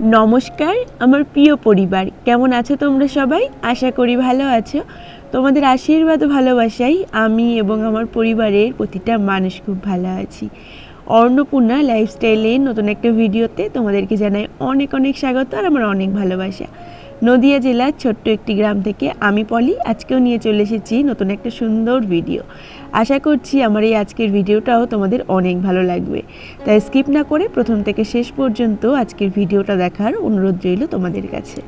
নমস্কার, আমার প্রিয় পরিবার। কেমন আছো তোমরা সবাই? আশা করি ভালো আছো। তোমাদের আশীর্বাদ ভালোবাসাই আমি এবং আমার পরিবারের প্রতিটা মানুষ খুব ভালো আছি। অন্নপূর্ণা লাইফস্টাইলে নতুন একটা ভিডিওতে তোমাদেরকে জানাই অনেক অনেক স্বাগত আর আমার অনেক ভালোবাসা। নদিয়া জেলার ছোট্ট একটি গ্রাম থেকে আমি পলি। আজকেও নিয়ে চলে এসেছি নতুন একটা সুন্দর ভিডিও। আশা করছি আমার এই আজকের ভিডিওটাও তোমাদের অনেক ভালো লাগবে। তাই স্কিপ না করে প্রথম থেকে শেষ পর্যন্ত আজকের ভিডিওটা দেখার অনুরোধ রইল তোমাদের কাছে।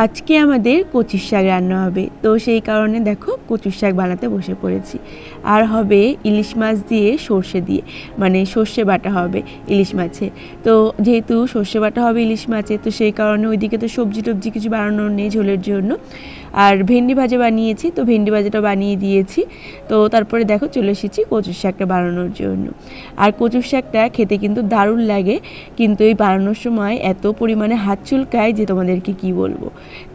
আজকে আমাদের কচুর শাক রান্না হবে। তো সেই কারণে দেখো কচুর শাক বানাতে বসে পড়েছি। আর হবে ইলিশ মাছ দিয়ে সর্ষে দিয়ে মানে সর্ষে বাটা হবে ইলিশ মাছে। তো যেহেতু সর্ষে বাটা হবে ইলিশ মাছে, তো সেই কারণে ওইদিকে তো সবজি টবজি কিছু বানানোর নেই ঝোলের জন্য। আর ভেন্ডি ভাজা বানিয়েছি, তো ভেন্ডি ভাজাটা বানিয়ে দিয়েছি। তো তারপরে দেখো চলে এসেছি কচুর শাকটা বানানোর জন্য। আর কচুর শাকটা খেতে কিন্তু দারুণ লাগে, কিন্তু এই বানানোর সময় এত পরিমাণে হাত চুলকায় যে তোমাদেরকে কি বলব?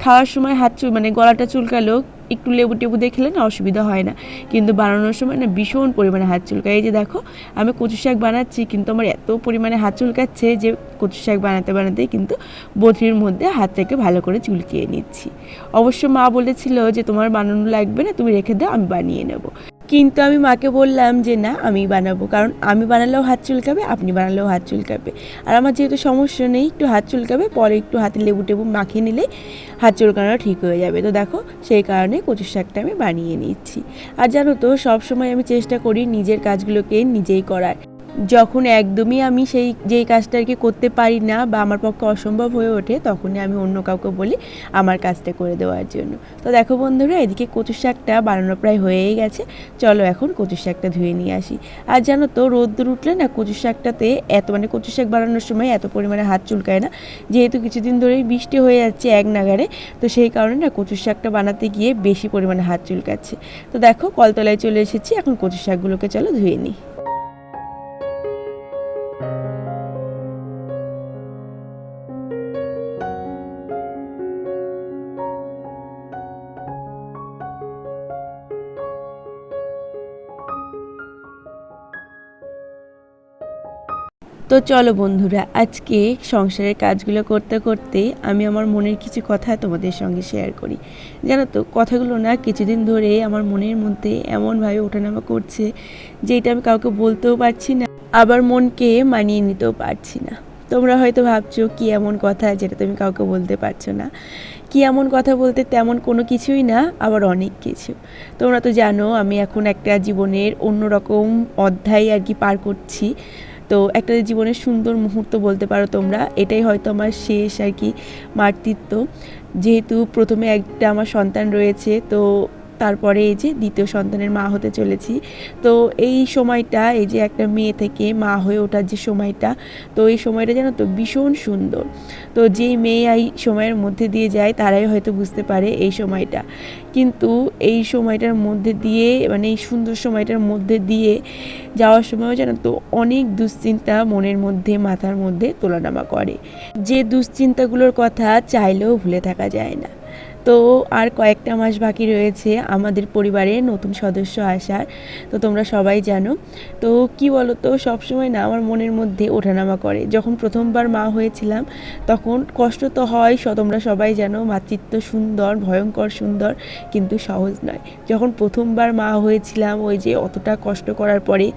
খাওয়ার সময় হাত চুল মানে গলাটা চুলকালেও একটু লেবু টেবু দিয়ে খেলে না অসুবিধা হয় না। কিন্তু বানানোর সময় না ভীষণ পরিমাণে হাত চুলকায়। এই যে দেখো, আমি কচু শাক বানাচ্ছি, কিন্তু আমার এত পরিমাণে হাত চুলকাচ্ছে যে কচু শাক বানাতে বানাতেই কিন্তু বটির মধ্যে হাতটাকে ভালো করে চুলকিয়ে নিচ্ছি। অবশ্য মা বলেছিল যে, তোমার বানানো লাগবে না, তুমি রেখে দাও, আমি বানিয়ে নেব। কিন্তু আমি মাকে বললাম যে, না, আমি বানাবো। কারণ আমি বানালেও হাত চুলকাবে, আপনি বানালেও হাত চুলকাবে। আর আমার যেহেতু সমস্যা নেই, একটু হাত চুলকাবে, পরে একটু হাতে লেবু টেবু মাখিয়ে নিলে হাত চুলকানো ঠিক হয়ে যাবে। তো দেখো, সেই কারণে কচুর শাকটা আমি বানিয়ে নিচ্ছি। আর জানো তো, সবসময় আমি চেষ্টা করি নিজের কাজগুলোকে নিজেই করার। যখন একদমই আমি সেই, যেই কাজটা আর কি করতে পারি না বা আমার পক্ষে অসম্ভব হয়ে ওঠে, তখনই আমি অন্য কাউকে বলি আমার কাজটা করে দেওয়ার জন্য। তো দেখো বন্ধুরা, এদিকে কচু শাকটা বানানো প্রায় হয়েই গেছে। চলো এখন কচু শাকটা ধুয়ে নিয়ে আসি। আর জানো তো, রোদ্দুর উঠলে না কচু শাকটাতে এত মানে কচু শাক বানানোর সময় এত পরিমাণে হাত চুলকায় না। যেহেতু কিছুদিন ধরেই বৃষ্টি হয়ে যাচ্ছে এক নাগারে তো সেই কারণে না কচু শাকটা বানাতে গিয়ে বেশি পরিমাণে হাত চুলকাচ্ছে। তো দেখো কলতলায় চলে এসেছি, এখন কচু শাকগুলোকে চলো ধুয়ে নিই। তো চলো বন্ধুরা, আজকে সংসারের কাজগুলো করতে করতে আমি আমার মনের কিছু কথা তোমাদের সঙ্গে শেয়ার করি। জানো তো, কথাগুলো না কিছুদিন ধরে আমার মনের মধ্যে এমনভাবে ওঠানামা করছে যে এটা আমি কাউকে বলতেও পারছি না, আবার মনকে মানিয়ে নিতেও পারছি না। তোমরা হয়তো ভাবছ, কি এমন কথা যেটা তুমি কাউকে বলতে পারছ না? কি এমন কথা বলতে তেমন কোনো কিছুই না, আবার অনেক কিছু। তোমরা তো জানো, আমি এখন একটা জীবনের অন্যরকম অধ্যায় আর কি পার করছি। তো একটা জীবনের সুন্দর মুহূর্ত বলতে পারো তোমরা, এটাই হয়তো আমার শেষ আর কি মাতৃত্ব। যেহেতু প্রথমে একটা আমার সন্তান রয়েছে, তো তারপরে এই যে দ্বিতীয় সন্তানের মা হতে চলেছি। তো এই সময়টা, এই যে একটা মেয়ে থেকে মা হয়ে ওঠার যে সময়টা, তো এই সময়টা যেন তো ভীষণ সুন্দর। তো যেই মেয়ে এই সময়ের মধ্যে দিয়ে যায়, তারাই হয়তো বুঝতে পারে এই সময়টা। কিন্তু এই সময়টার মধ্যে দিয়ে মানে এই সুন্দর সময়টার মধ্যে দিয়ে যাওয়ার সময়ও যেন তো অনেক দুশ্চিন্তা মনের মধ্যে, মাথার মধ্যে তোলানামা করে। যে দুশ্চিন্তাগুলোর কথা চাইলেও ভুলে থাকা যায় না। তো আর কয়েকটা মাস বাকি রয়েছে আমাদের পরিবারে নতুন সদস্য আসার, তো তোমরা সবাই জানো। তো কি বলো তো সবসময় না আমার মনের মধ্যে ওঠানামা করে। যখন প্রথমবার মা হয়েছিলাম, তখন কষ্ট তো হয় তোমরা সবাই জানো, মাতৃত্ব সুন্দর, ভয়ঙ্কর সুন্দর, কিন্তু সহজ নয়। যখন প্রথমবার মা হয়েছিলাম, ওই যে অতটা কষ্ট করার পরে,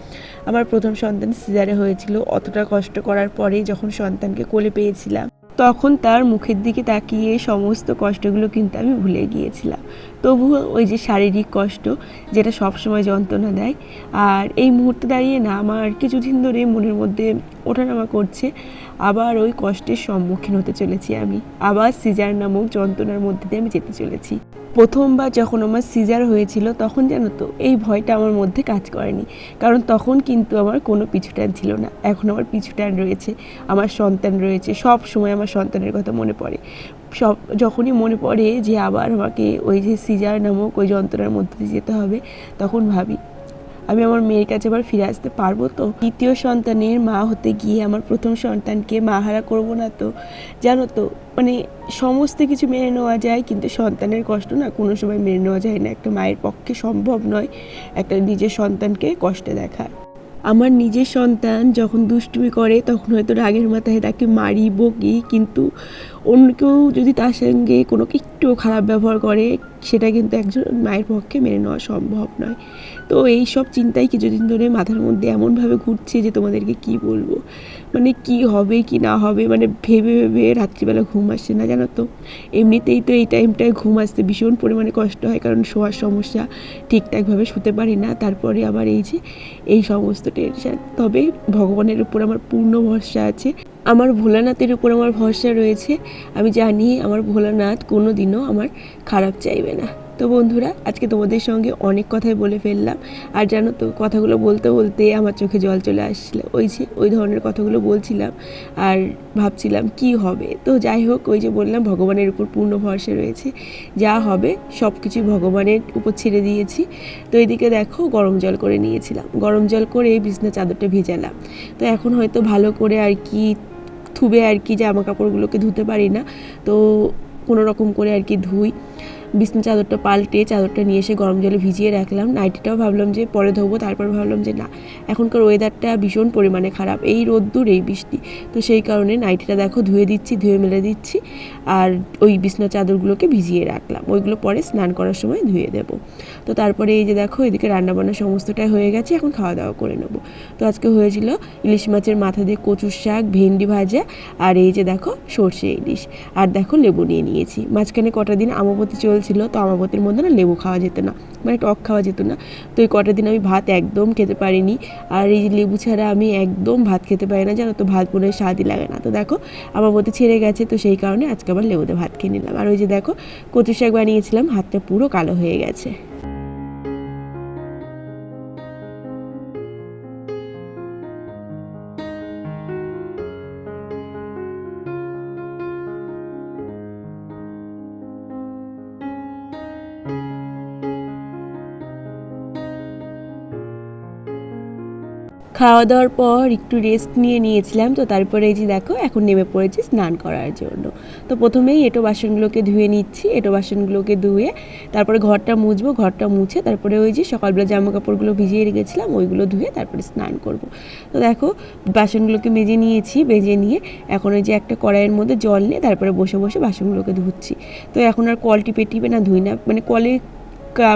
আমার প্রথম সন্তান সিজারে হয়েছিল, অতটা কষ্ট করার পরে যখন সন্তানকে কোলে পেয়েছিলাম তখন তার মুখের দিকে তাকিয়ে সমস্ত কষ্টগুলো কিন্তু আমি ভুলে গিয়েছিলাম। তবুও ওই যে শারীরিক কষ্ট যেটা সবসময় যন্ত্রণা দেয়। আর এই মুহূর্তে দাঁড়িয়ে না আমার কিছুদিন ধরে মনের মধ্যে ওঠানামা করছে। আবার ওই কষ্টের সম্মুখীন হতে চলেছি আমি। আবার সিজার নামক যন্ত্রণার মধ্যে দিয়ে আমি যেতে চলেছি। প্রথমবার যখন আমার সিজার হয়েছিল তখন জানো তো এই ভয়টা আমার মধ্যে কাজ করেনি। কারণ তখন কিন্তু আমার কোনো পিছু টান ছিল না। এখন আমার পিছু টান রয়েছে, আমার সন্তান রয়েছে সব সময় আমার সন্তানের কথা মনে পড়ে। সব যখনই মনে পড়ে যে আবার আমাকে ওই যে সিজার নামক ওই যন্ত্রণার মধ্যে দিয়ে যেতে হবে, তখন ভাবি, আমি আমার মেয়ের কাছে আবার ফিরে আসতে পারব তো? দ্বিতীয় সন্তানের মা হতে গিয়ে আমার প্রথম সন্তানকে মাহারা করব না তো? জানো তো মানে সমস্ত কিছু মেনে নেওয়া যায়, কিন্তু সন্তানের কষ্ট না কোনো সময় মেনে নেওয়া যায় না। একটা মায়ের পক্ষে সম্ভব নয় একটা নিজের সন্তানকে কষ্টে দেখা। আমার নিজের সন্তান যখন দুষ্টুমি করে, তখন হয়তো রাগের মাথায় তাকে মারি, বকি, কিন্তু অন্য কেউ যদি তার সঙ্গে কোনো একটু খারাপ ব্যবহার করে, সেটা কিন্তু একজন মায়ের পক্ষে মেনে নেওয়া সম্ভব নয়। তো এই সব চিন্তাই কিছুদিন ধরে মাথার মধ্যে এমনভাবে ঘুরছে যে তোমাদেরকে কি বলব? মানে কি হবে, কি না হবে মানে ভেবে ভেবে রাত্রিবেলা ঘুম আসছে না, জানো তো? এমনিতেই তো এই টাইমটায় ঘুম আসতে ভীষণ পরিমাণে কষ্ট হয়, কারণ শোয়ার সমস্যা ঠিকঠাকভাবে শুতে পারি না। তারপরে আবার এই যে, এই সমস্ত টেনশন তবে ভগবানের উপর আমার পূর্ণ ভরসা আছে। আমার ভোলানাথের উপর আমার ভরসা রয়েছে। আমি জানি আমার ভোলানাথ কোনো দিনও আমার খারাপ চাইবে না। তো বন্ধুরা, আজকে তোমাদের সঙ্গে অনেক কথাই বলে ফেললাম। আর জানো তো, কথাগুলো বলতে বলতে আমার চোখে জল চলে আসছিল ওই যে, ওই ধরনের কথাগুলো বলছিলাম আর ভাবছিলাম কি হবে। তো যাই হোক, ওই যে বললাম, ভগবানের উপর পূর্ণ ভরসা রয়েছে। যা হবে সব কিছু ভগবানের উপর ছেড়ে দিয়েছি। তো এদিকে দেখো, গরম জল করে নিয়েছিলাম। গরম জল করে বিছনা চাদরটা ভেজালাম। তো এখন হয়তো ভালো করে আর কি থুবে আর কি জামা কাপড়গুলোকে ধুতে পারি না। তো কোনো রকম করে আর কি ধুই। বিছনা চাদরটা পাল্টে চাদরটা নিয়ে এসে গরম জলে ভিজিয়ে রাখলাম। নাইটিটাও ভাবলাম যে পরে ধোবো, তারপর ভাবলাম যে না, এখনকার ওয়েদারটা ভীষণ পরিমাণে খারাপ। এই রোদ্দুর, এই বৃষ্টি। তো সেই কারণে নাইটিটা দেখো ধুয়ে দিচ্ছি, ধুয়ে মেলে দিচ্ছি আর ওই বিছনা চাদরগুলোকে ভিজিয়ে রাখলাম। ওইগুলো পরে স্নান করার সময় ধুয়ে দেবো। তো তারপরে এই যে দেখো, এদিকে রান্নাবান্না সমস্তটাই হয়ে গেছে, এখন খাওয়া দাওয়া করে নেব। তো আজকে হয়েছিল ইলিশ মাছের মাথা দিয়ে কচুর শাক, ভেন্ডি ভাজা আর এই যে দেখো সর্ষে ইলিশ। আর দেখো লেবু নিয়ে নিয়েছি। মাঝখানে কটা দিন আমাবতী চলছিল তো আমাবতীর মধ্যে না লেবু খাওয়া যেত না মানে টক খাওয়া যেত না। তো এই কটা দিন আমি ভাত একদম খেতে পারিনি, আর এই লেবু ছাড়া আমি একদম ভাত খেতে পারি না, জানো তো, ভাত মনে স্বাদই লাগে না। তো দেখো আমার আমাবতী ছেড়ে গেছে, তো সেই কারণে আজকে আবার লেবুতে ভাত খেয়ে নিলাম। আর ওই যে দেখো কচু শাক বানিয়েছিলাম, হাতটা পুরো কালো হয়ে গেছে। খাওয়া দাওয়ার পর একটু রেস্ট নিয়ে নিয়েছিলাম। তো তারপরে এই যে দেখো, এখন নেমে পড়েছি স্নান করার জন্য। তো প্রথমেই এটো বাসনগুলোকে ধুয়ে নিচ্ছি, এটো বাসনগুলোকে ধুয়ে তারপরে ঘরটা মুছবো, ঘরটা মুছে তারপরে ওই যে সকালবেলা জামা কাপড়গুলো ভিজিয়ে রেখেছিলাম, ওইগুলো ধুয়ে তারপরে স্নান করব। তো দেখো, বাসনগুলোকে মেজে নিয়েছি বেজে নিয়ে এখন ওই যে একটা কড়াইয়ের মধ্যে জল নিয়ে তারপরে বসে বসে বাসনগুলোকে ধুচ্ছি। তো এখন আর কল টিপে টিপে না ধুই না মানে কলে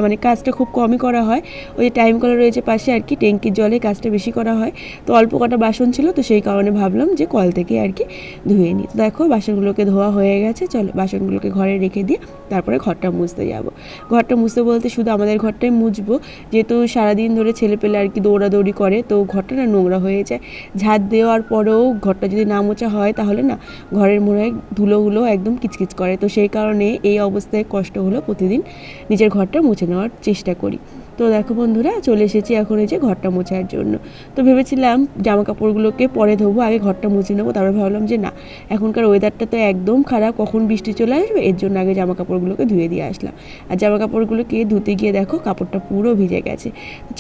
মানে কাজটা খুব কমই করা হয়। ওই যে টাইম কল রয়েছে পাশে আর কি, ট্যাঙ্কির জলে কাজটা বেশি করা হয়। তো অল্প কটা বাসন ছিল, তো সেই কারণে ভাবলাম যে কল থেকে আর কি ধুয়ে নিই। তো দেখো বাসনগুলোকে ধোয়া হয়ে গেছে, চলো বাসনগুলোকে ঘরে রেখে দিয়ে তারপরে ঘরটা মুছতে যাব। ঘরটা মুছতে বলতে শুধু আমাদের ঘরটাই মুছবো, যেহেতু সারাদিন ধরে ছেলে পেলে আর কি দৌড়াদৌড়ি করে, তো ঘরটা না নোংরা হয়ে যায়। ঝাঁট দেওয়ার পরেও ঘরটা যদি না মোছা হয়, তাহলে না ঘরের মোড়ায় ধুলোগুলো একদম কিচকিচ করে। তো সেই কারণে এই অবস্থায় কষ্ট হলো প্রতিদিন নিজের ঘরটা মুছে নেওয়ার চেষ্টা করি। তো দেখো বন্ধুরা, চলে এসেছি এখন এই যে ঘরটা মোছার জন্য। তো ভেবেছিলাম জামা কাপড়গুলোকে পরে ধোবো, আগে ঘরটা মুছে নেব, তারপরে ভাবলাম যে না, এখনকার ওয়েদারটা তো একদম খারাপ, কখন বৃষ্টি চলে আসবে, এর জন্য আগে জামা কাপড়গুলোকে ধুয়ে দিয়ে আসলাম। আর জামা কাপড়গুলোকে ধুতে গিয়ে দেখো, কাপড়টা পুরো ভিজে গেছে।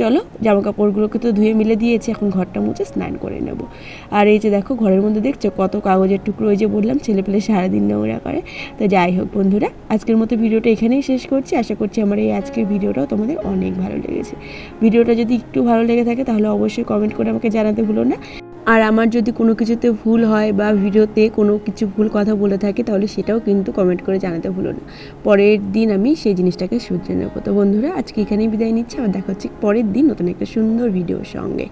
চলো জামা কাপড়গুলোকে তো ধুয়ে মিলে দিয়েছি, এখন ঘরটা মুছে স্নান করে নেব। আর এই যে দেখো, ঘরের মধ্যে দেখছ কত কাগজের টুকরো ওই যে বললাম, ছেলেপেলে সারাদিন নোংরা করে। তো যাই হোক বন্ধুরা, আজকের মতো ভিডিওটা এখানেই শেষ করছি। আশা করছি আমার এই আজকের ভিডিওটাও তোমাদের অনেক ভালো লেগেছে। ভিডিওটা যদি একটু ভালো লেগে থাকে তাহলে অবশ্যই কমেন্ট করে আমাকে জানাতে ভুলো না। আর আমার যদি কোনো কিছুতে ভুল হয় বা ভিডিওতে কোনো কিছু ভুল কথা বলে থাকে তাহলে সেটাও কিন্তু কমেন্ট করে জানাতে ভুলো না। পরের দিন আমি সেই জিনিসটাকে শুধরে নেব। তো বন্ধুরা, আজকে এখানেই বিদায় নিচ্ছি। আমার দেখা হচ্ছে পরের দিন নতুন একটা সুন্দর ভিডিওর সঙ্গে।